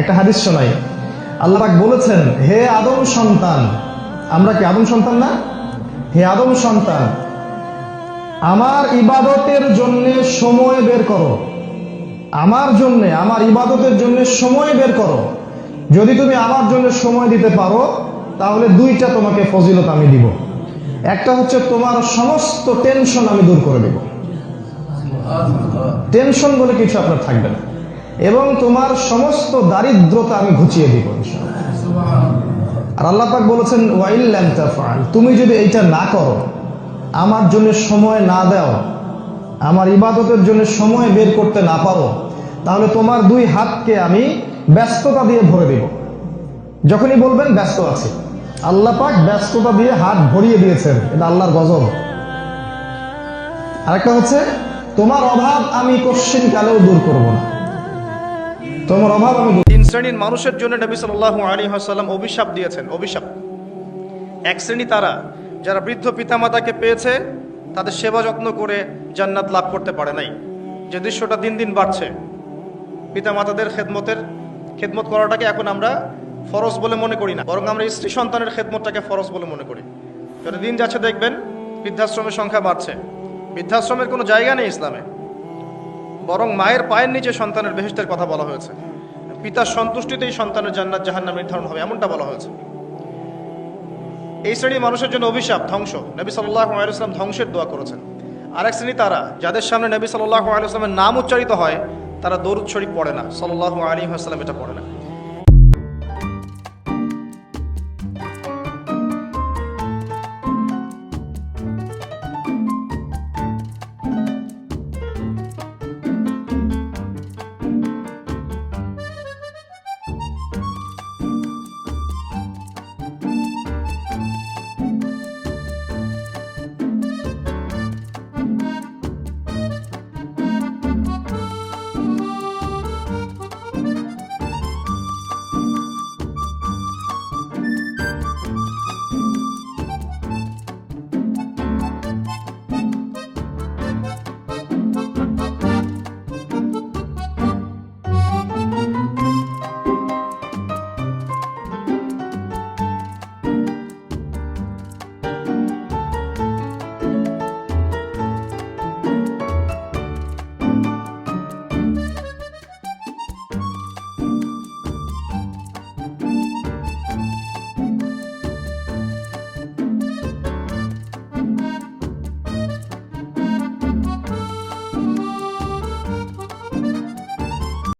একটা হাদিস শোনাই। আল্লাহ বলেছেন, হে আদম সন্তান, আমরা কি আদম সন্তান না? হে আদম সন্তান, আমার ইবাদতের জন্য সময় বের করো। আমার জন্য, আমার ইবাদতের জন্য সময় বের করো। যদি তুমি আমার জন্য সময় দিতে পারো, তাহলে দুইটা তোমাকে ফজিলত আমি দিব। একটা হচ্ছে তোমার সমস্ত টেনশন আমি দূর করে দেব। টেনশন বলে কিছু আপনার থাকবে না। এবং তোমার সমস্ত দারিদ্রতা আমি ঘুচিয়ে দিব। আর আল্লাহ পাক বলেছেন, ওয়াইল তাফআল। তুমি যদি এইটা না করো, আমার জন্য সময় না দাও, আমার ইবাদতের জন্য সময় বের করতে না পারো, তাহলে তোমার দুই হাতকে আমি ব্যস্ততা দিয়ে ভরে দেব। যখনই বলবেন, ব্যস্ত আছে। আল্লাহ পাক ব্যস্ততা দিয়ে হাত ভরিয়ে দিয়েছেন, এটা আল্লাহর গজব। আরেকটা হচ্ছে, তোমার অভাব আমি কোশ্চিন কালেও দূর করব না। তোমার অভাব আমি তিন শ্রেণির মানুষের জন্য নবী সাল্লাল্লাহু আলী হাসাল্লাম অভিশাপ দিয়েছেন, অভিশাপ। এক শ্রেণি তারা, যারা বৃদ্ধ পিতামাতাকে পেয়েছে, তাদের সেবা যত্ন করে জান্নাত লাভ করতে পারে নাই। যে দৃশ্যটা দিন দিন বাড়ছে, পিতামাতাদের খেদমতের, খেদমত করাটাকে এখন আমরা ফরজ বলে মনে করি না, বরং আমরা স্ত্রী সন্তানের খেদমতটাকে ফরজ বলে মনে করি। যত দিন যাচ্ছে দেখবেন বৃদ্ধাশ্রমের সংখ্যা বাড়ছে। বৃদ্ধাশ্রমের কোনো জায়গা নেই ইসলামে। বরং মায়ের পায়ের নিচে সন্তানের বেহেস্তের কথা বলা হয়েছে। পিতার সন্তুষ্টিতেই সন্তানের জান্নাত জাহান্নাম নির্ধারণ হবে, এমনটা বলা হয়েছে। এই শ্রেণির মানুষের জন্য অভিশাপ, ধ্বংস। নবী সাল্লাহ ধ্বংসের দোয়া করেছেন। আরেক শ্রেণি তারা, যাদের সামনে নবী সাল্লাহ আলাইসলামের নাম উচ্চারিত হয়, তারা দরুদ শরীফ পড়ে না। সাল্লাহ আলী আসসালাম এটা পড়ে না।